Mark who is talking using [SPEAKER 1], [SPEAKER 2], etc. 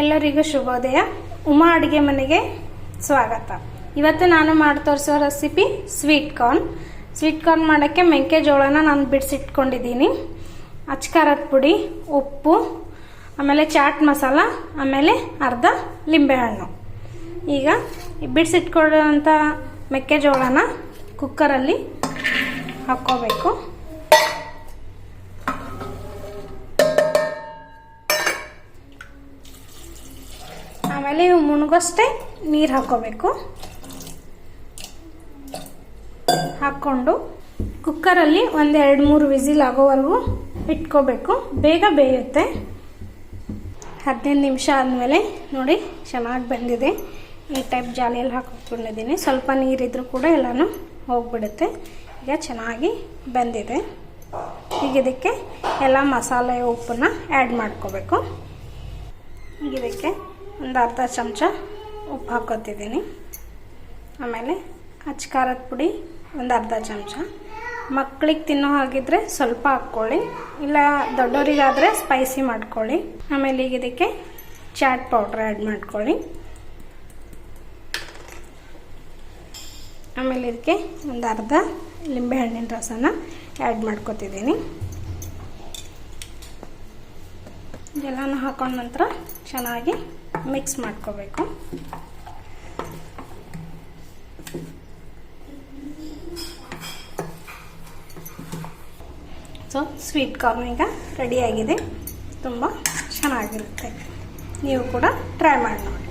[SPEAKER 1] ಎಲ್ಲರಿಗೂ ಶುಭೋದಯ. ಉಮಾ ಅಡುಗೆ ಮನೆಗೆ ಸ್ವಾಗತ. ಇವತ್ತು ನಾನು ಮಾಡಿ ತೋರಿಸೋ recipe sweet corn sweet corn ಮಾಡೋಕ್ಕೆ ಮೆಂಕೆಜೋಳನ ನಾನು ಬಿಡಿಸಿಟ್ಕೊಂಡಿದ್ದೀನಿ. ಅಚ್ಕಾರದ ಪುಡಿ, ಉಪ್ಪು, ಆಮೇಲೆ ಚಾಟ್ ಮಸಾಲ, ಆಮೇಲೆ ಅರ್ಧ ಲಿಂಬೆಹಣ್ಣು. ಈಗ ಬಿಡಿಸಿಟ್ಕೊಳ್ಳೋಂಥ ಮೆಕ್ಕೆಜೋಳನ ಕುಕ್ಕರಲ್ಲಿ ಹಾಕ್ಕೋಬೇಕು. ಆಮೇಲೆ ಇವು ಮುಣಗಷ್ಟೇ ನೀರು ಹಾಕ್ಕೋಬೇಕು ಹಾಕ್ಕೊಂಡು ಕುಕ್ಕರಲ್ಲಿ ಒಂದು ಎರಡು ಮೂರು ವಿಸಿಲ್ ಆಗೋವರೆಗೂ ಇಟ್ಕೋಬೇಕು. ಬೇಗ ಬೇಯುತ್ತೆ. ಹದಿನೈದು ನಿಮಿಷ ಆದಮೇಲೆ ನೋಡಿ ಚೆನ್ನಾಗಿ ಬಂದಿದೆ. ಈ ಟೈಪ್ ಜಾಲಿಯಲ್ಲಿ ಹಾಕೋಕೊಂಡಿದ್ದೀನಿ ಸ್ವಲ್ಪ ನೀರಿದ್ರೂ ಕೂಡ ಎಲ್ಲನೂ ಹೋಗ್ಬಿಡುತ್ತೆ. ಈಗ ಚೆನ್ನಾಗಿ ಬಂದಿದೆ. ಈಗ ಇದಕ್ಕೆ ಎಲ್ಲ ಮಸಾಲೆ ಉಪ್ಪನ್ನು ಆ್ಯಡ್ ಮಾಡ್ಕೋಬೇಕು. ಈಗ ಇದಕ್ಕೆ ಒಂದು ಅರ್ಧ ಚಮಚ ಉಪ್ಪು ಹಾಕೋತಿದ್ದೀನಿ ಆಮೇಲೆ ಅಚ್ಚ ಖಾರದ ಪುಡಿ ಒಂದು ಅರ್ಧ ಚಮಚ. ಮಕ್ಕಳಿಗೆ ತಿನ್ನೋ ಹಾಗಿದ್ರೆ ಸ್ವಲ್ಪ ಹಾಕ್ಕೊಳ್ಳಿ. ಇಲ್ಲ ದೊಡ್ಡವರಿಗಾದರೆ ಸ್ಪೈಸಿ ಮಾಡ್ಕೊಳ್ಳಿ. ಆಮೇಲೆ ಈಗ ಇದಕ್ಕೆ ಚಾಟ್ ಪೌಡ್ರ್ ಆ್ಯಡ್ ಮಾಡ್ಕೊಳ್ಳಿ. ಆಮೇಲೆ ಇದಕ್ಕೆ ಒಂದು ಅರ್ಧ ಲಿಂಬೆಹಣ್ಣಿನ ರಸನ ಆ್ಯಡ್ ಮಾಡ್ಕೊತಿದ್ದೀನಿ. ಎಲ್ಲನೂ ಹಾಕೊಂಡ ನಂತರ ಚೆನ್ನಾಗಿ ಮಿಕ್ಸ್ ಮಾಡ್ಕೋಬೇಕು. ಸೊ ಸ್ವೀಟ್ ಕಾರ್ನ್ ಈಗ ರೆಡಿಯಾಗಿದೆ ತುಂಬ ಚೆನ್ನಾಗಿರುತ್ತೆ. ನೀವು ಕೂಡ ಟ್ರೈ ಮಾಡಿ ನೋಡಿ.